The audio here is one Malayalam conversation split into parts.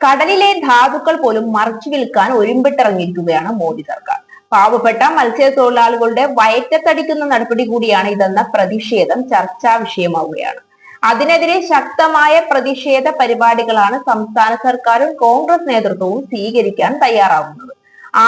കടലിലെ ധാതുക്കൾ പോലും മറിച്ചു വിൽക്കാൻ ഒരുമ്പിട്ടിറങ്ങിയിരിക്കുകയാണ് മോദി സർക്കാർ. പാവപ്പെട്ട മത്സ്യത്തൊഴിലാളികളുടെ വയറ്റത്തടിക്കുന്ന നടപടി കൂടിയാണ് ഇതെന്ന പ്രതിഷേധം ചർച്ചാ വിഷയമാവുകയാണ്. അതിനെതിരെ ശക്തമായ പ്രതിഷേധ പരിപാടികളാണ് സംസ്ഥാന സർക്കാരും കോൺഗ്രസ് നേതൃത്വവും സ്വീകരിക്കാൻ തയ്യാറാവുന്നത്.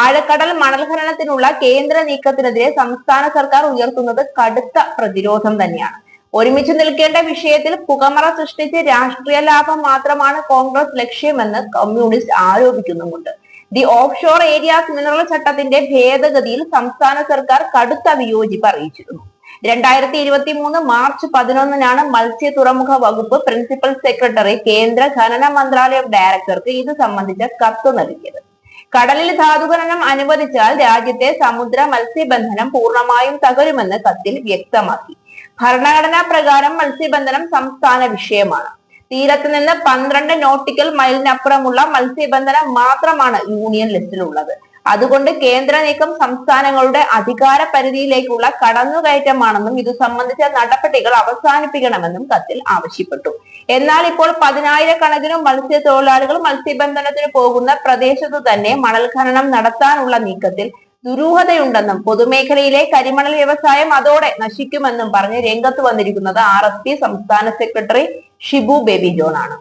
ആഴക്കടൽ മണൽ ഖനനത്തിനുള്ള കേന്ദ്ര നീക്കത്തിനെതിരെ സംസ്ഥാന സർക്കാർ ഉയർത്തുന്നത് കടുത്ത പ്രതിരോധം തന്നെയാണ്. ഒരുമിച്ച് നിൽക്കേണ്ട വിഷയത്തിൽ പുകമറ സൃഷ്ടിച്ച് രാഷ്ട്രീയ ലാഭം മാത്രമാണ് കോൺഗ്രസ് ലക്ഷ്യമെന്ന് കമ്മ്യൂണിസ്റ്റ് ആരോപിക്കുന്നുമുണ്ട്. The offshore areas mineral ചട്ടത്തിന്റെ ഭേദഗതിയിൽ സംസ്ഥാന സർക്കാർ കടുത്ത വിയോജിപ്പ് അറിയിച്ചിരുന്നു. രണ്ടായിരത്തി ഇരുപത്തി മൂന്ന് മാർച്ച് പതിനൊന്നിനാണ് മത്സ്യ തുറമുഖ വകുപ്പ് പ്രിൻസിപ്പൽ സെക്രട്ടറി കേന്ദ്ര ഖനന മന്ത്രാലയം ഡയറക്ടർക്ക് ഇത് സംബന്ധിച്ച കത്ത് നൽകിയത്. കടലിൽ ധാതുഖനനം അനുവദിച്ചാൽ രാജ്യത്തെ സമുദ്ര മത്സ്യബന്ധനം പൂർണമായും തകരുമെന്ന് കത്തിൽ വ്യക്തമാക്കി. ഭരണഘടനാ പ്രകാരം മത്സ്യബന്ധനം സംസ്ഥാന വിഷയമാണ്. തീരത്ത് നിന്ന് പന്ത്രണ്ട് നോട്ടിക്കൽ മൈലിനപ്പുറമുള്ള മത്സ്യബന്ധനം മാത്രമാണ് യൂണിയൻ ലിസ്റ്റിലുള്ളത്. അതുകൊണ്ട് കേന്ദ്ര നീക്കം സംസ്ഥാനങ്ങളുടെ അധികാര പരിധിയിലേക്കുള്ള കടന്നുകയറ്റമാണെന്നും ഇത് സംബന്ധിച്ച നടപടികൾ അവസാനിപ്പിക്കണമെന്നും കത്തിൽ ആവശ്യപ്പെട്ടു. എന്നാൽ ഇപ്പോൾ പതിനായിരക്കണക്കിന് മത്സ്യത്തൊഴിലാളികൾ മത്സ്യബന്ധനത്തിന് പോകുന്ന പ്രദേശത്ത് തന്നെ മണൽ ഖനനം നടത്താനുള്ള നീക്കത്തിൽ ദുരൂഹതയുണ്ടെന്നും പൊതുമേഖലയിലെ കരിമണൽ വ്യവസായം അതോടെ നശിക്കുമെന്നും പറഞ്ഞ് രംഗത്ത് വന്നിരിക്കുന്നത് ആർ എസ് പി സംസ്ഥാന സെക്രട്ടറി ഷിബു ബേബി ജോൺ ആണ്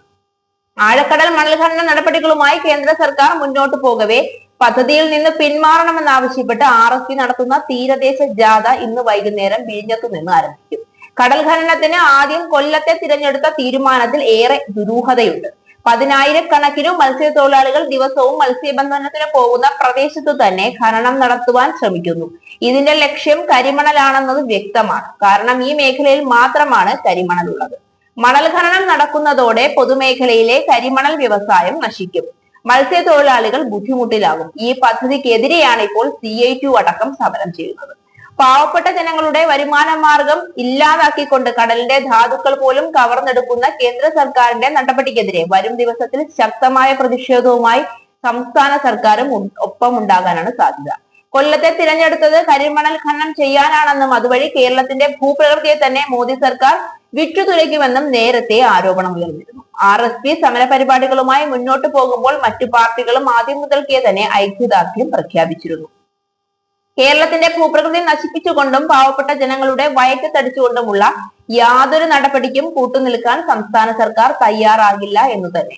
ആഴക്കടൽ മണൽ ഖനന നടപടികളുമായി കേന്ദ്ര സർക്കാർ മുന്നോട്ട് പോകവേ പദ്ധതിയിൽ നിന്ന് പിന്മാറണമെന്നാവശ്യപ്പെട്ട് ആർ എസ് പി നടത്തുന്ന തീരദേശ ജാഥ ഇന്ന് വൈകുന്നേരം വിഴിഞ്ഞത്തു നിന്ന് ആരംഭിക്കും. കടൽ ഖനനത്തിന് ആദ്യം കൊല്ലത്തെ തിരഞ്ഞെടുത്ത തീരുമാനത്തിൽ ഏറെ ദുരൂഹതയുണ്ട്. പതിനായിരക്കണക്കിന് മത്സ്യത്തൊഴിലാളികൾ ദിവസവും മത്സ്യബന്ധനത്തിന് പോകുന്ന പ്രദേശത്തു തന്നെ ഖനനം നടത്തുവാൻ ശ്രമിക്കുന്നു. ഇതിന്റെ ലക്ഷ്യം കരിമണലാണെന്നത് വ്യക്തമാണ്. കാരണം ഈ മേഖലയിൽ മാത്രമാണ് കരിമണൽ ഉള്ളത് മണൽ ഖനനം നടക്കുന്നതോടെ പൊതുമേഖലയിലെ കരിമണൽ വ്യവസായം നശിക്കും. മത്സ്യത്തൊഴിലാളികൾ ബുദ്ധിമുട്ടിലാകും. ഈ പദ്ധതിക്കെതിരെയാണ് ഇപ്പോൾ സി ഐ ടു അടക്കം സമരം ചെയ്യുന്നത്. പാവപ്പെട്ട ജനങ്ങളുടെ വരുമാന മാർഗം ഇല്ലാതാക്കിക്കൊണ്ട് കടലിന്റെ ധാതുക്കൾ പോലും കവർന്നെടുക്കുന്ന കേന്ദ്ര സർക്കാരിന്റെ നടപടിക്കെതിരെ വരും ദിവസത്തിൽ ശക്തമായ പ്രതിഷേധവുമായി സംസ്ഥാന സർക്കാരും ഒപ്പമുണ്ടാകാനാണ് സാധ്യത. കൊല്ലത്തെ തിരഞ്ഞെടുത്തത് കരിമണൽ ഖനനം ചെയ്യാനാണെന്നും അതുവഴി കേരളത്തിന്റെ ഭൂപ്രകൃതിയെ തന്നെ മോദി സർക്കാർ വിറ്റുതുലയ്ക്കുമെന്നും നേരത്തെ ആരോപണം ഉയർന്നിരുന്നു. ആർ എസ് പി സമര പരിപാടികളുമായി മുന്നോട്ടു പോകുമ്പോൾ മറ്റു പാർട്ടികളും ആദ്യം മുതൽക്കേ തന്നെ ഐക്യദാർഢ്യം പ്രഖ്യാപിച്ചിരുന്നു. കേരളത്തിന്റെ ഭൂപ്രകൃതി നശിപ്പിച്ചുകൊണ്ടും പാവപ്പെട്ട ജനങ്ങളുടെ വയറ്റത്തടിച്ചുകൊണ്ടുമുള്ള യാതൊരു നടപടിക്കും കൂട്ടുനിൽക്കാൻ സംസ്ഥാന സർക്കാർ തയ്യാറാകില്ല എന്ന് തന്നെ.